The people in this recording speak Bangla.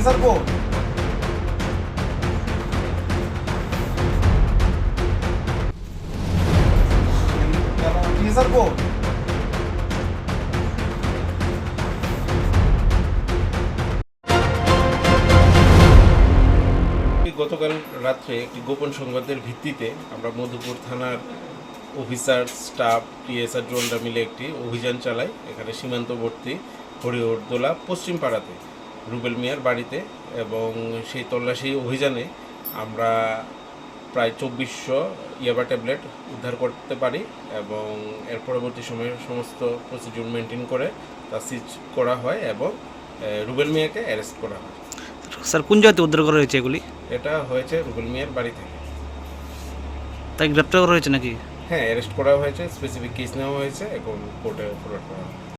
অফিসার কো গতকাল রাত্রে একটি গোপন সংবাদের ভিত্তিতে আমরা মধুপুর থানার অফিসার, স্টাফ, টিএসআর ড্রোনরা মিলে একটি অভিযান চালাই। এখানে সীমান্তবর্তী হরিহরদোলা পশ্চিম পাড়াতে রুবেল মিয়ার বাড়িতে এবং সেই তল্লাশি অভিযানে আমরা প্রায় চব্বিশশো ইয়াবা ট্যাবলেট উদ্ধার করতে পারি এবং এর পরবর্তী সময়ে সমস্ত প্রসিডিউর মেনটেন করে তা সিজ করা হয় এবং রুবেল মিয়াকে অ্যারেস্ট করা হয়। স্যার কোন জায়গাতে উদ্ধার করা হয়েছে এগুলি? এটা হয়েছে রুবেল মিয়ার বাড়ি থেকে। তাই গ্রেপ্তার করা হয়েছে নাকি? হ্যাঁ অ্যারেস্ট করা হয়েছে স্পেসিফিক কেস নেওয়া হয়েছে এবং কোর্টে ফরওয়ার্ড করা হবে